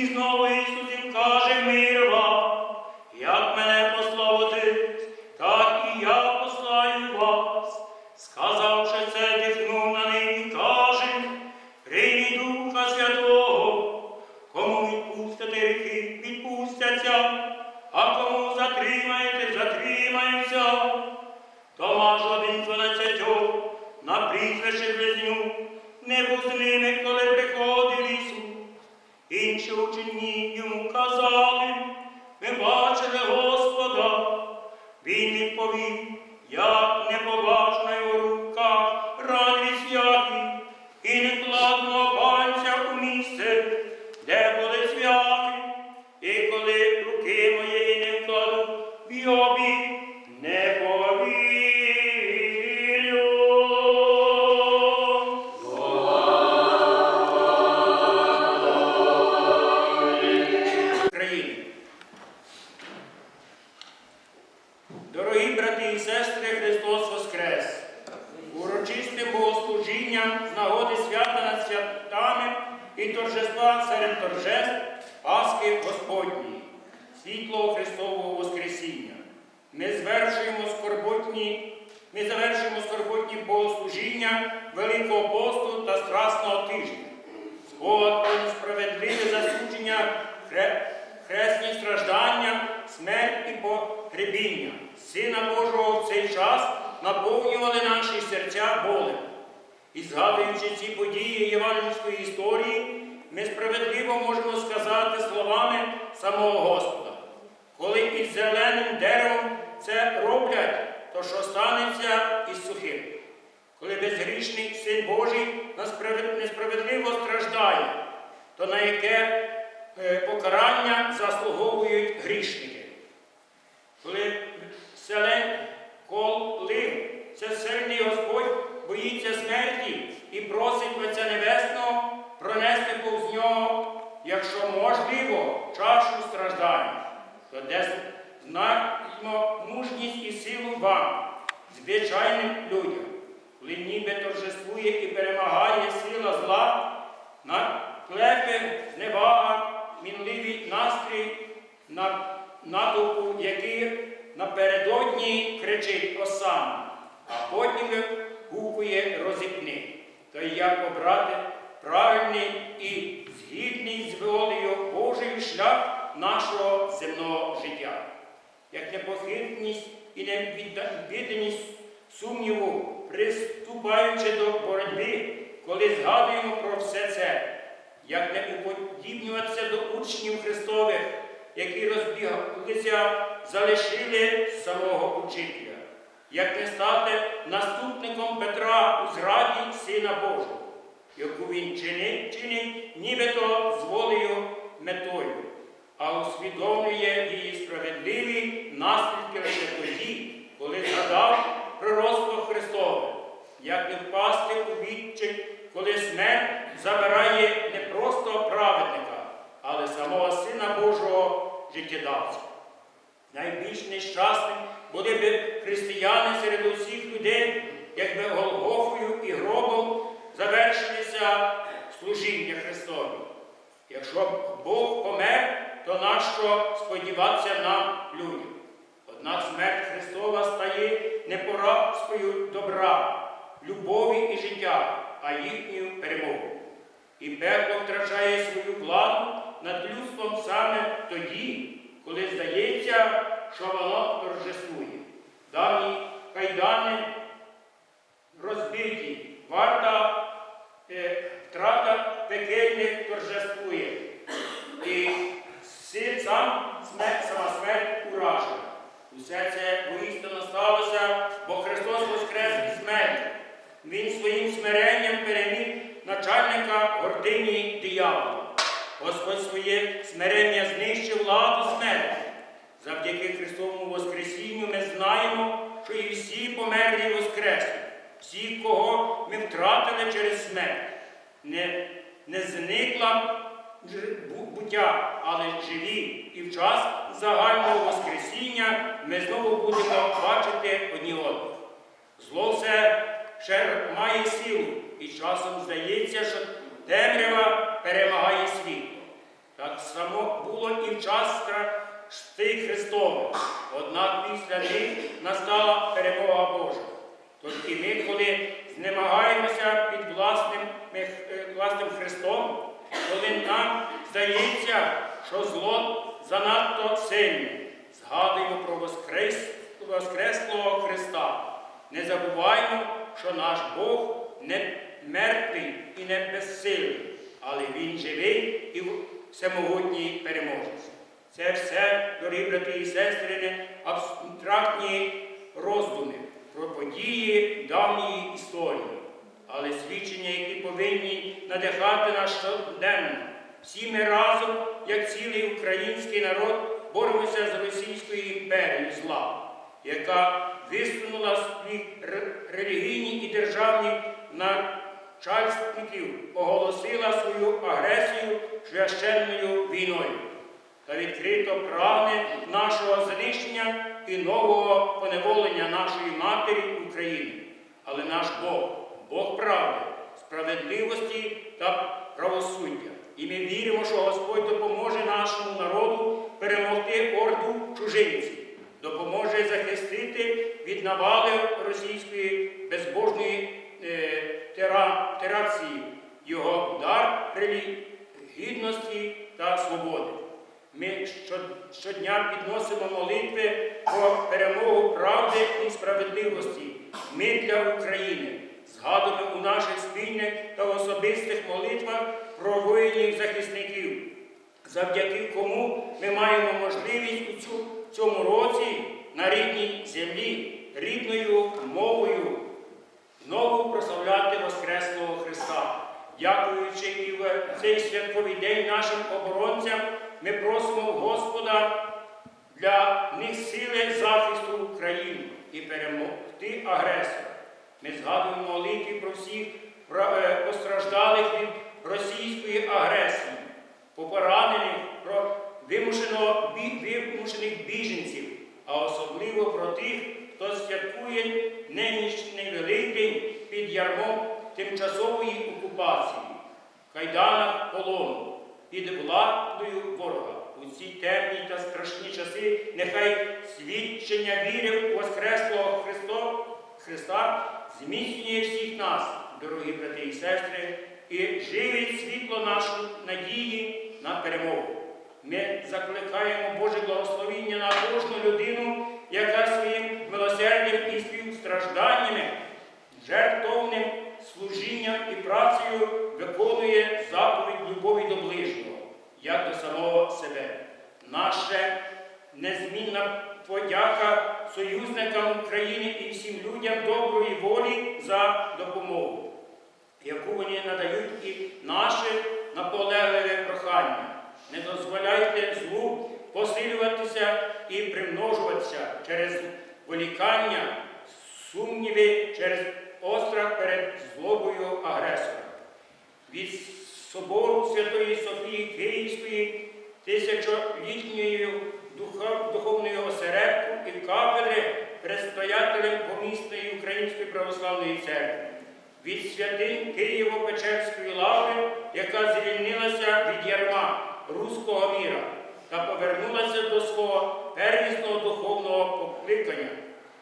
І знову богослужіння Великого посту та Страсного тижня. Спогад про несправедливе засудження, хре- хресні страждання, смерть і погребіння. Сина Божого в цей час наповнювали наші серця болем. І згадуючи ці події євангельської історії, ми справедливо можемо сказати словами самого Господа. Коли із зеленим деревом це роблять, то що станеться із сухим? Коли безгрішний син Божий несправедливо страждає, то на яке е, покарання заслуговують грішники? Коли селен коли це сильний Господь боїться смерті і просить Отця Небесного пронести повз нього, якщо можливо, чашу страждань, то де знаємо мужність і силу вам, звичайним людям, коли ніби торжествує і перемагає сила зла, на клепи, зневага, мінливий настрій на натовпу, який напередодні кричить осам, а потім гукує розіпни. То як обрати правильний і згідний з волею Божою шлях нашого земного життя, як непохитність і невідданість сумніву, приступаючи до боротьби, коли згадуємо про все це, як не уподібнюватися до учнів Христових, які розбігалися, залишили самого учителя, як не стати наступником Петра у зраді Сина Божого, яку він чинить, чинить нібито з волею метою, а усвідомлює її справедливі наслідки лише тоді, коли згадав пророцтво Христове, як не впасти у відчай, коли смерть забирає не просто праведника, але самого Сина Божого життєдавця. Найбільш нещасним були б християни серед усіх людей, якби Голгофою і гробом завершилися служіння Христові. Якщо б Бог помер, то нащо сподіватися нам людям? Однак смерть Христова стає не поразкою добра, любові і життя, а їхньою перемогою. І пекло втрачає свою владу над людством саме тоді, коли здається, що воно торжествує. Давні кайдани розбиті, варта е, втрата пекельних торжествує. І си- сам смерть, сама смерть уражена. Усе це воістину сталося, бо Христос воскрес із смерті. Він своїм смиренням переміг начальника гордині диявола. Господь своє смирення знищив владу смерті. Завдяки Христовому Воскресінню ми знаємо, що і всі померлі і воскресли, всі, кого ми втратили через смерть. Не, не зникла ж- бу- буття, але живі. І в час загального Воскресіння ми знову будемо бачити одні одних. Зло все ще має силу, і часом здається, що темрява перемагає світло. Так само було і в час страстей Христових. Однак після них настала перемога Божа. Тож і ми, коли знемагаємося під власним, е, власним Христом, коли нам здається, що зло занадто сильне, згадуємо про воскрес, Воскреслого Христа. Не забуваємо, що наш Бог не мертвий і не безсильний, але Він живий і всемогутній переможець. Це все, дорогі брати і сестри, не абстрактні роздуми про події давньої історії, але свідчення, які повинні надихати нас щоденно. Всі ми разом, як цілий український народ, боремося з Російською імперією зла, яка висунула свої релігійні і державні начальників, оголосила свою агресію священною війною та відкрито прагне нашого знищення і нового поневолення нашої матері України. Але наш Бог, Бог правди, справедливості та правосуддя. І ми віримо, що Господь допоможе нашому народу перемогти орду чужинців, допоможе захистити від навали російської безбожної е, тера, терації його удар релі- гідності та свободи. Ми щодня підносимо молитви про перемогу правди і справедливості, мир для України. Згадуємо у наших спільних та особистих молитвах про воїнів-захисників, завдяки кому ми маємо можливість у цю- цьому році на рідній землі, рідною мовою знову прославляти Воскреслого Христа. Дякуючи і в цей святковий день нашим оборонцям, ми просимо Господа для них сили захисту України і перемогти агресора. Ми згадуємо молитві про всіх е, постраждалих від російської агресії, попоранених, про вимушених біженців, а особливо про тих, хто святкує нинішній Великдень під ярмом тимчасової окупації, в кайданах полону, під владою ворога. У ці темні та страшні часи нехай свідчення віри у Воскреслого Христо, Христа зміцнює всіх нас, дорогі брати і сестри, і живить світло нашої надії на перемогу. Ми закликаємо Боже благословіння на кожну людину, яка своїм милосердям і співстражданнями, жертовним служінням і працею виконує заповідь любові до ближнього, як до самого себе. Наша незмінна подяка союзникам України і всім людям доброї волі за допомогу, яку вони надають і наше наполегливе прохання. Не дозволяйте злу посилюватися і примножуватися через волікання, сумніви, через острах перед злобою агресора. Від собору Святої Софії Київської тисячолітньої духовної осередку і кафедри предстоятелем помісної Української православної церкви. Від святинь Києво-Печерської лаври, яка звільнилася від ярма руського міра та повернулася до свого первісного духовного покликання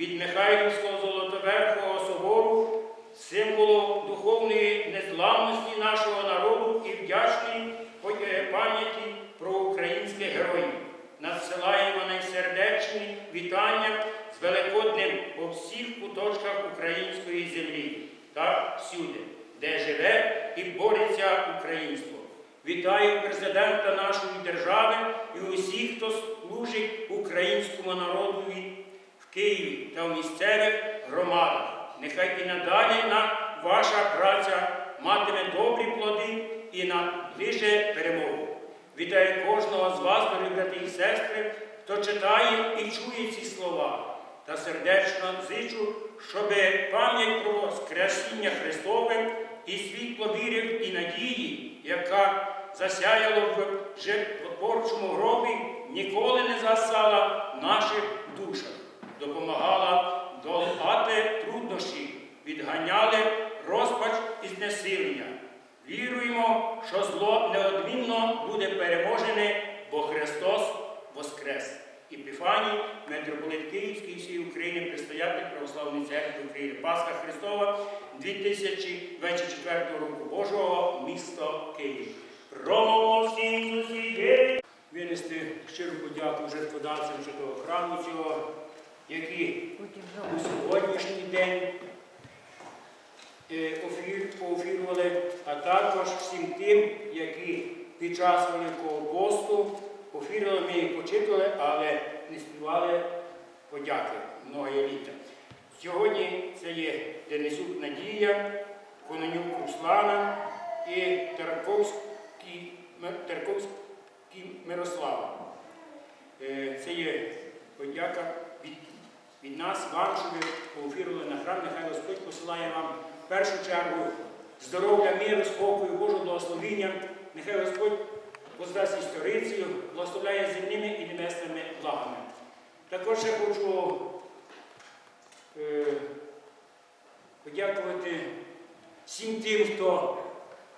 від Михайлівського Золотоверхового собору, символу духовної незламності нашого народу і вдячної е, пам'яті про українських героїв. Надсилаємо найсердечні вітання з Великоднем по всіх куточках української землі та всюди, де живе і бореться українство. Вітаю президента нашої держави і усіх, хто служить українському народові в Києві та в місцевих громадах. Нехай і надалі на ваша праця матиме добрі плоди і наближе перемогу. Вітаю кожного з вас, дорогі брати і сестри, хто читає і чує ці слова. Та сердечно зичу, щоб пам'ять про Воскресіння Христове і світло віри і надії, яка засяяла в животворчому гробі, ніколи не засала наших душах, допомагала долати труднощі, відганяли розпач і знесилення. Віруємо, що зло неодмінно буде переможене, бо Христос воскрес. Епіфаній, митрополит Київський всієї України, предстоятель Православної церкви України. Пасха Христова 2024 року Божого місто Київ. Винести щиру подяку жертводавцям святого храму цього, які у сьогоднішній день е, поофірували, а також всім тим, які під час Великого посту офірували, ми їх почитували, але не співали подяки многое літа. Сьогодні це є Денисюк Надія, Кононюк Руслана і Тарковський, М- Тарковський Мирослава. Е, Це є подяка від, від нас, вам, що ви поофірували на храм. Нехай Господь посилає вам в першу чергу здоров'я, миру, спокою, Божого благословіння. Нехай Господь поздасть історицію, благословляє земними і небесними благами. Також я хочу е, подякувати всім тим, хто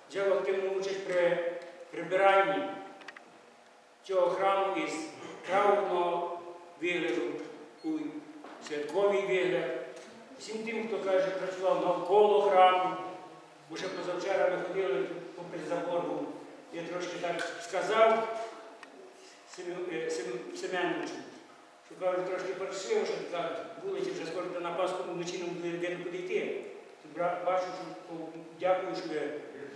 взяв активну участь при прибиранні цього храму із траурного вигляду у святковий вигляд. Всім тим, хто каже, працював навколо храму, бо ще позавчора ми ходили попри забор. Я трошки так сказав е, Семеновичу, що кажу, трошки паршиво, що така вулиця вже скоро на Пасху вночі не буде де не куди йти. Тут бра- Бачу, що дякую, що ви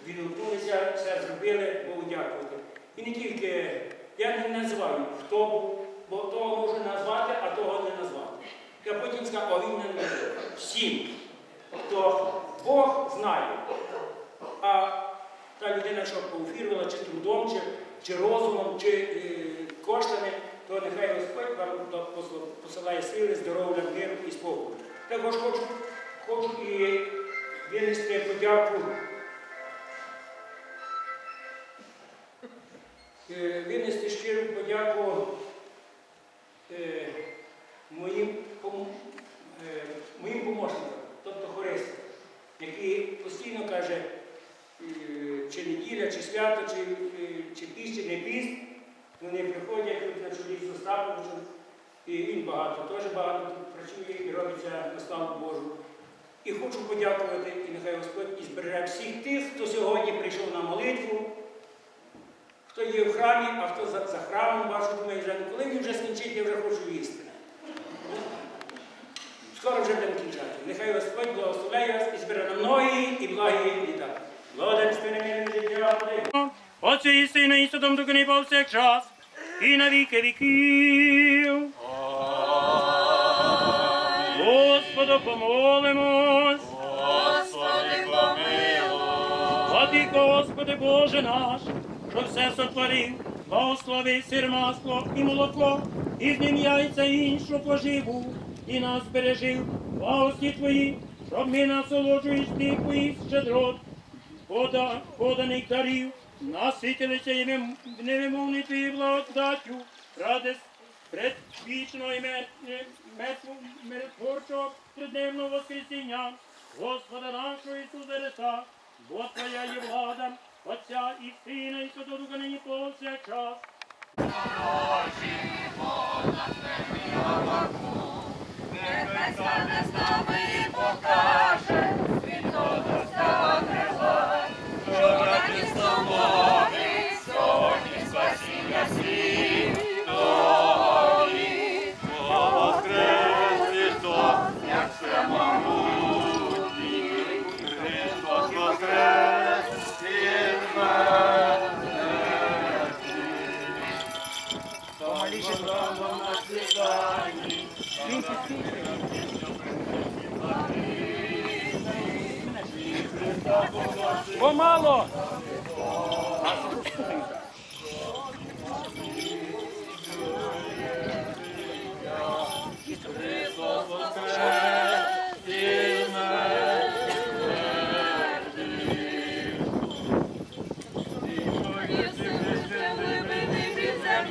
відгукнулися, все зробили, Богу дякувати. І не тільки, я не називаю, хто був, бо того можу назвати, а того не назвати. Я потім сказав, а він не назвав. Всім, хто Бог знає. А та людина, що поуфірувала, чи трудом, чи, чи розумом, чи е, коштами, то нехай Господь вам посилає сили, здоров'я, миру і спокою. Також хочу, хочу і винести подяку. Винести щиру подяку е, моїм, е, помощникам, тобто хористам, які постійно каже, е, чи неділя, чи свято, чи, е, чи піст, чи не піст, вони приходять на чолі з Остаповичем, і він багато, теж багато працює і робиться на славу Божу. І хочу подякувати, і нехай Господь і збереже всіх тих, хто сьогодні прийшов на молитву, хто є в храмі, а хто за, за храмом бачу, думає, вже коли він вже скінчить, я вже хочу їсти. Скоро вже будемо кінчати. Нехай Господь благословляє вас і збере на многі і благі літа. Благодарю, що не мирне життя. Отцю і Сина і Духу не повсякчас і на віки віків. Господу помолимось. Господи, помилуй. Владико, Господи Боже наш, що все сотворив, благослови сир, масло і молоко, і з ним яйця і іншу поживу, і нас бережив, благості Твої, щоб ми насолоджуєш тих Твоїх щедрот, пода, поданих дарів, наситилися і невимовні Твої благодаттю, ради предвічного і миротворчого тридневного воскресіння, Господа нашого Ісуса Христа, бо Твоя є влада, Отця і Сина, і Святого Духа нині повсякчас. Небеса не з нами і покаже,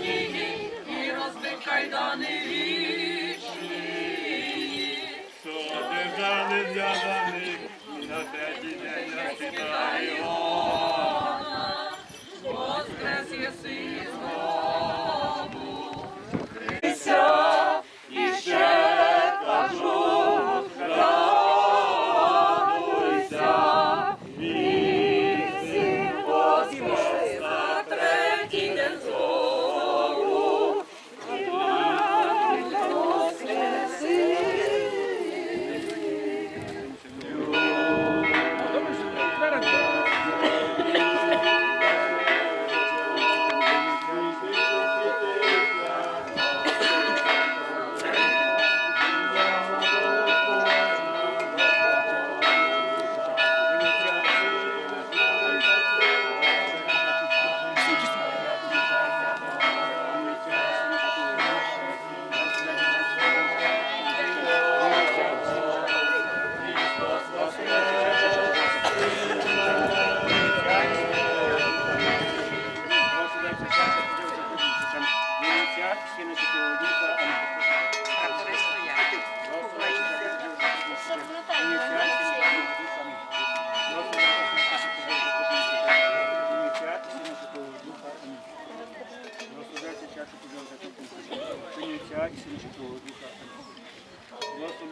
вільні і розбив кайдани вічні. Содержали зв'язаних на третій день нас Воскрес єси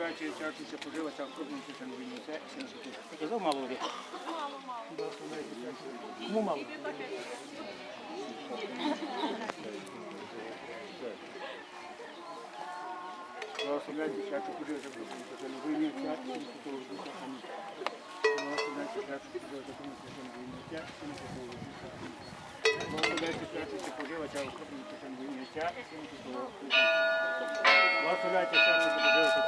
Благословляючи церкву, що пожила ця крупним часом війні, це Я казав мало води? Кому мало? І Святого Духа. Амінь. Благословляйте подію за Богом, що на війні Святого Духа. Амінь. Благословляйте всяку, що пожила ця окропна часом війні і Святого Духа. Благословляйте всяку, що пожила ця окропна часом війні Святого Духа. Амінь. Благословляйте всяку, що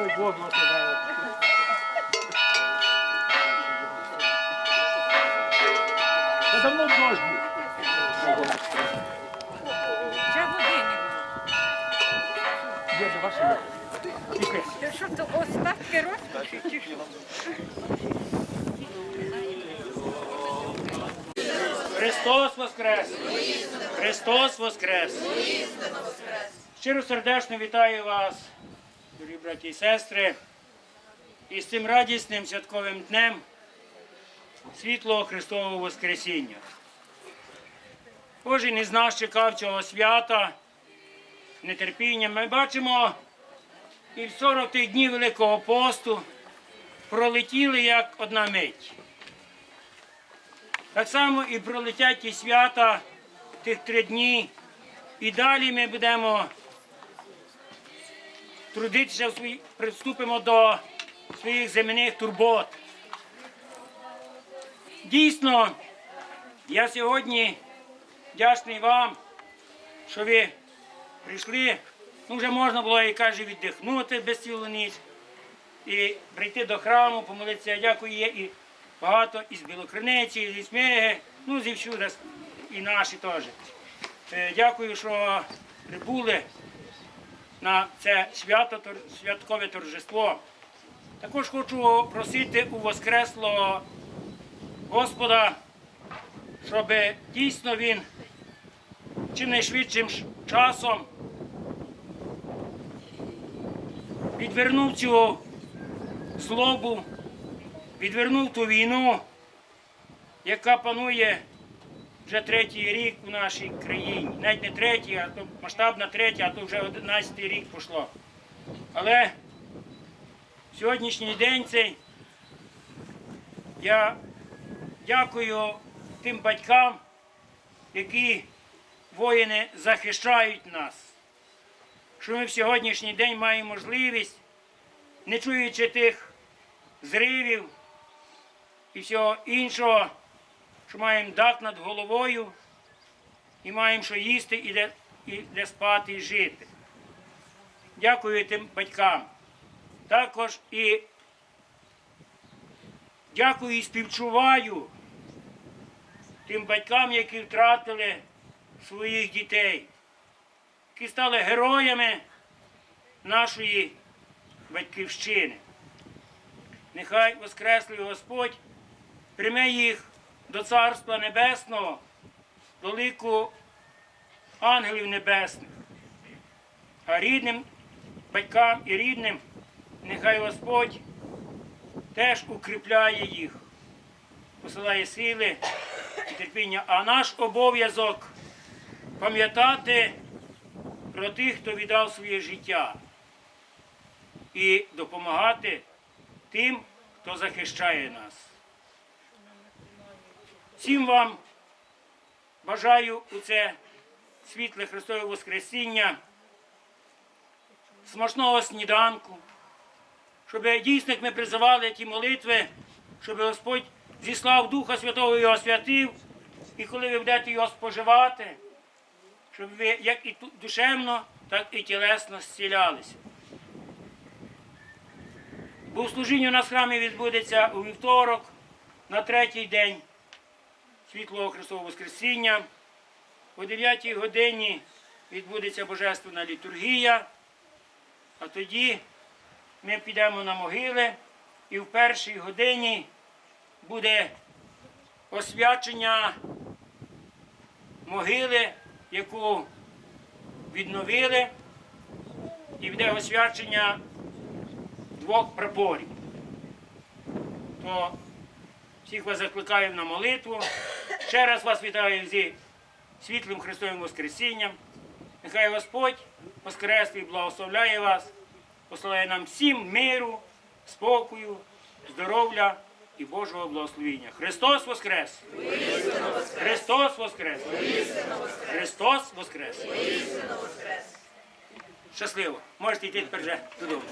Господь Бог благословляє. Та давно дощ був. Вже води не Є до було. Що то остатки що? Христос Воскрес! Христос Воскрес! Щиро сердечно вітаю вас, дорогі браті і сестри, із цим радісним святковим днем світлого Христового Воскресіння. Кожен із нас чекав цього свята з нетерпінням. Ми бачимо, і в 40 тих днів Великого посту пролетіли як одна мить. Так само і пролетять ті свята тих три дні. І далі ми будемо трудитися, приступимо до своїх земних турбот. Дійсно, я сьогодні вдячний вам, що ви прийшли. Ну, вже можна було, і каже, віддихнути без цілу ніч і прийти до храму, помолитися. Дякую, є і багато із Білокриниці, і зі Сміги, ну зі всюди, і наші теж. Е, Дякую, що прибули на це свято, святкове торжество. Також хочу просити у Воскреслого Господа, щоб дійсно він чим найшвидшим часом відвернув цю злобу, відвернув ту війну, яка панує вже третій рік у нашій країні. Навіть не третій, а то масштабна третя, а то вже одинадцятий рік пішло. Але сьогоднішній день цей я дякую тим батькам, які воїни захищають нас. Що ми в сьогоднішній день маємо можливість, не чуючи тих зривів і всього іншого, що маємо дах над головою і маємо що їсти і де, і де спати і жити. Дякую тим батькам. Також і дякую і співчуваю тим батькам, які втратили своїх дітей, які стали героями нашої батьківщини. Нехай Воскреслий Господь прийме їх до Царства Небесного, до лику ангелів небесних. А рідним батькам і рідним нехай Господь теж укріпляє їх, посилає сили і терпіння. А наш обов'язок пам'ятати про тих, хто віддав своє життя, і допомагати тим, хто захищає нас. Всім вам бажаю у це світле Христове Воскресіння, смачного сніданку, щоб дійсно як ми призивали ті молитви, щоб Господь зіслав Духа Святого і освятив, і коли ви будете його споживати, щоб ви як і душевно, так і тілесно зцілялися. Богослужіння у нас в храмі відбудеться у вівторок на третій день Світлого Христового Воскресіння. О 9 годині відбудеться Божественна літургія, а тоді ми підемо на могили і в першій годині буде освячення могили, яку відновили, і буде освячення двох прапорів. То всіх вас закликаю на молитву. Ще раз вас вітаю зі світлим Христовим Воскресінням. Нехай Господь воскреслий благословляє вас, посилає нам всім миру, спокою, здоров'я і Божого благословіння. Христос Воскрес! Христос Воскрес! Христос Воскрес! Щасливо! Можете йти тепер вже додому.